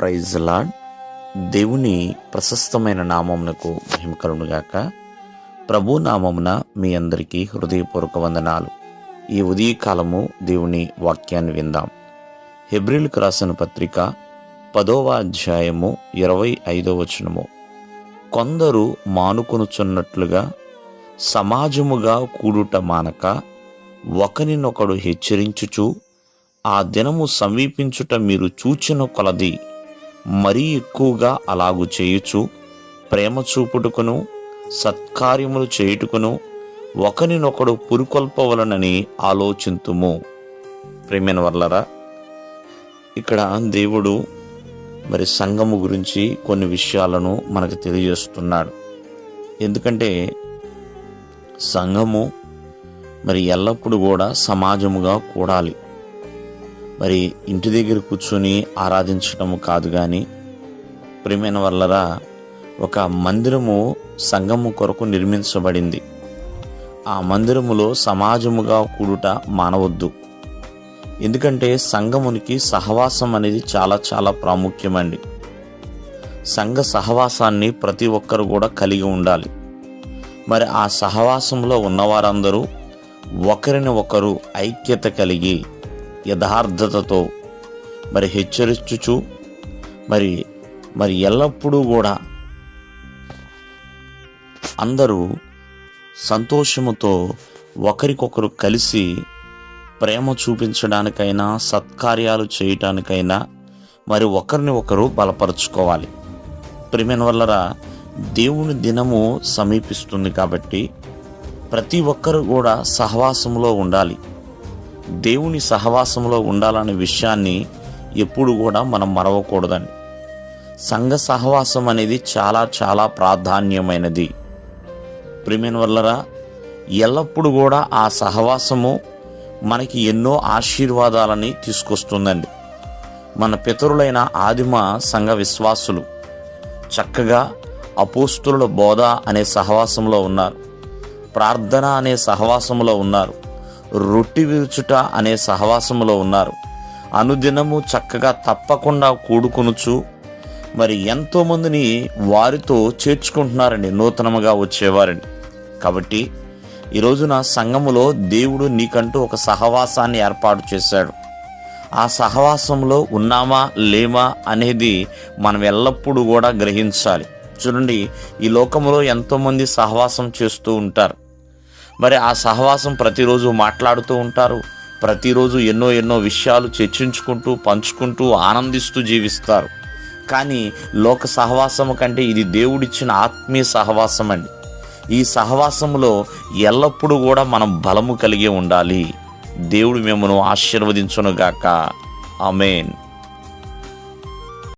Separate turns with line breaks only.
Praise lord దేవుని ప్రశస్తమైన నామమునకు మహిమ ప్రభు నామమున మీ అందరికీ హృదయపూర్వక వందనాలు. ఈ ఉదయకాలము దేవుని వాక్యాన్ని విందాం. హెబ్రిల్కు రాసిన పత్రిక పదవ అధ్యాయము ఇరవై ఐదవ వచనము. కొందరు మానుకొనుచున్నట్లుగా సమాజముగా కూడుట మానక ఒకరినొకడు హెచ్చరించుచు ఆ దినము సమీపించుట మీరు చూచిన కొలది మరీ ఎక్కువగా అలాగు చేయుచు ప్రేమ చూపుటకును సత్కార్యములు చేయుటకును ఒకరినొకడు పురుకొల్పవలనని ఆలోచింతుము. ప్రేమైన వర్లరా ఇక్కడ దేవుడు మరి సంఘము గురించి కొన్ని విషయాలను మనకు తెలియజేస్తున్నాడు. ఎందుకంటే సంఘము మరి ఎల్లప్పుడూ కూడా సమాజముగా కూడాలి. మరి ఇంటి దగ్గర కూర్చొని ఆరాధించటము కాదు కానీ ప్రేమైన వల్లరా ఒక మందిరము సంఘము కొరకు నిర్మించబడింది. ఆ మందిరములో సమాజముగా కూడుట మానవద్దు. ఎందుకంటే సంఘమునికి సహవాసం అనేది చాలా చాలా ప్రాముఖ్యమండి. సంఘ సహవాసాన్ని ప్రతి ఒక్కరు కూడా కలిగి ఉండాలి. మరి ఆ సహవాసంలో ఉన్నవారందరూ ఒకరిని ఒకరు ఐక్యత కలిగి యథార్థతతో మరి హెచ్చరించుచు మరి మరి ఎల్లప్పుడూ కూడా అందరూ సంతోషముతో ఒకరికొకరు కలిసి ప్రేమ చూపించడానికైనా సత్కార్యాలు చేయటానికైనా మరి ఒకరిని ఒకరు బలపరుచుకోవాలి. ప్రేమైన వల్లరా దేవుని దినము సమీపిస్తుంది కాబట్టి ప్రతి ఒక్కరు కూడా సహవాసంలో ఉండాలి. దేవుని సహవాసంలో ఉండాలనే విషయాన్ని ఎప్పుడు కూడా మనం మరవకూడదండి. సంఘ సహవాసం అనేది చాలా చాలా ప్రాధాన్యమైనది. ప్రిమిన్ వల్లరా ఎల్లప్పుడూ కూడా ఆ సహవాసము మనకి ఎన్నో ఆశీర్వాదాలని తీసుకొస్తుందండి. మన పితరులైన ఆదిమ సంఘ విశ్వాసులు చక్కగా అపోస్తుల బోధ అనే సహవాసంలో ఉన్నారు. ప్రార్థన అనే సహవాసంలో ఉన్నారు. రొట్టి విరుచుట అనే సహవాసములో ఉన్నారు. అనుదినము చక్కగా తప్పకుండా కూడుకొనుచు మరి ఎంతోమందిని వారితో చేర్చుకుంటున్నారండి నూతనముగా వచ్చేవారండి కాబట్టి ఈ రోజున సంఘములో దేవుడు నీకంటూ ఒక సహవాసాన్ని ఏర్పాటు చేశాడు. ఆ సహవాసంలో ఉన్నామా లేమా అనేది మనం ఎల్లప్పుడూ కూడా గ్రహించాలి. చూడండి ఈ లోకంలో ఎంతోమంది సహవాసం చేస్తూ ఉంటారు. మరి ఆ సహవాసం ప్రతిరోజు మాట్లాడుతూ ఉంటారు. ప్రతిరోజు ఎన్నో ఎన్నో విషయాలు చర్చించుకుంటూ పంచుకుంటూ ఆనందిస్తూ జీవిస్తారు. కానీ లోక సహవాసము కంటే ఇది దేవుడిచ్చిన ఆత్మీయ సహవాసం అండి ఈ సహవాసములో ఎల్లప్పుడూ కూడా మనం బలము కలిగి ఉండాలి. దేవుడు మిమ్మను ఆశీర్వదించునుగాక. ఆమెన్.